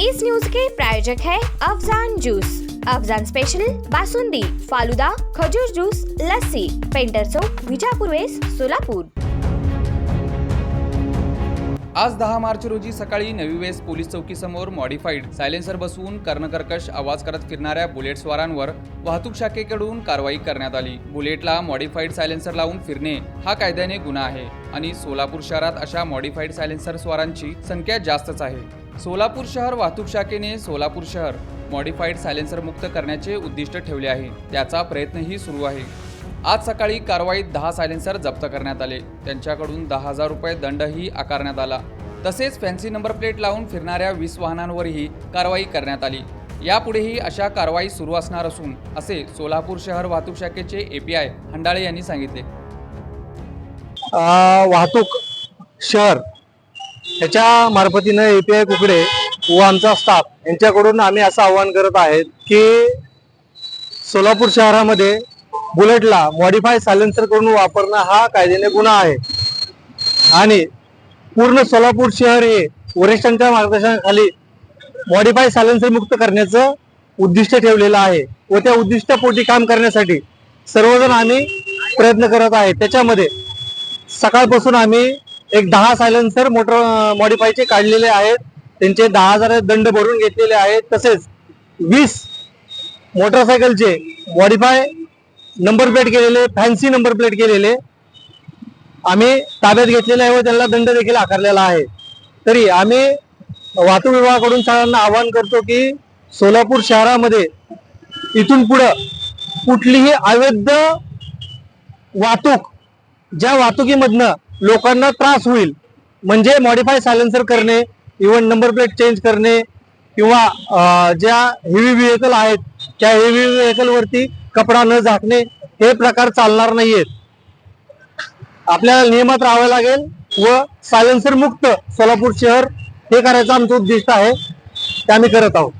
इस news के प्रायोजक है अफजान जूस। अफजान स्पेशल बासुंदी फालुदा खजूर जूस लस्सी पेंटर चौक विजापूर वेस सोलापूर। आज दहा मार्च रोजी सकाळी नवी वेस पोलीस चौकीसमोर मॉडिफाईड सायलेन्सर बसवून कर्णकर्कश आवाज करत फिरणाऱ्या बुलेटस्वारांवर वाहतूक शाखेकडून कारवाई करण्यात आली. बुलेटला मॉडिफाईड सायलेन्सर लावून फिरणे हा कायद्याने गुन्हा आहे आणि सोलापूर शहरात अशा मॉडिफाईड सायलेन्सर स्वारांची संख्या जास्तच आहे. सोलापूर शहर वाहतूक शाखेने सोलापूर शहर मॉडिफाईड सायलेन्सर मुक्त करण्याचे उद्दिष्ट ठेवले आहे. त्याचा प्रयत्नही सुरू आहे. आज सकाळी कारवाईत दहा सायलेन्सर जप्त करण्यात आले. त्यांच्याकडून दहा हजार रुपये दंडही आकारण्यात आला. तसेच फॅन्सी नंबर प्लेट लावून फिरणाऱ्या वीस वाहनांवरही कारवाई करण्यात आली. यापुढेही अशा कारवाई सुरू असणार असून असे सोलापूर शहर वाहतूक शाखेचे एपीआय हंडाळे यांनी सांगितले. वाहतूक शहर त्याच्या मार्फतीनं एपीआय कुकडे व आमचा स्टाफ यांच्याकडून आम्ही असं आवाहन करत आहेत की सोलापूर शहरामध्ये बुलेटला मॉडिफाय सायलेन्सर करून वापरणं हा कायद्याने गुन्हा आहे. आणि पूर्ण सोलापूर शहर हे वरिष्ठांच्या मार्गदर्शनाखाली मॉडिफाय सायलेन्सर मुक्त करण्याचं उद्दिष्ट ठेवलेलं आहे व त्या उद्दिष्टापोटी काम करण्यासाठी सर्वजण आम्ही प्रयत्न करत आहे. त्याच्यामध्ये सकाळपासून आम्ही एक दहा सायलेन्सर मोटर मॉडिफायचे काढलेले आहेत. त्यांचे दहा हजार दंड भरून घेतलेले आहेत. तसेच वीस मोटरसायकलचे मॉडिफाय नंबर प्लेट केलेले फॅन्सी नंबर प्लेट केलेले. आम्ही ताब्यात घेतलेले आहे व त्यांना दंड देखील आकारलेला आहे. तरी आम्ही वाहतूक विभागाकडून सगळ्यांना आवाहन करतो की सोलापूर शहरामध्ये इथून पुढं कुठलीही अवैध वाहतूक ज्या वाहतुकीमधनं लोकांना त्रास होईल. म्हणजे मॉडिफाय सायलेन्सर करणे इव्हन नंबर प्लेट चेंज करणे किंवा ज्या हेवी व्हेकल आहेत त्या हेवी व्हेकलवरती कपडा न झाकणे हे प्रकार चालणार नाहीयेत. आपल्याला नियमात राहावं लागेल व सायलेन्सर मुक्त सोलापूर शहर हे करायचं आमचं उद्दिष्ट आहे. ते आम्ही करत आहोत.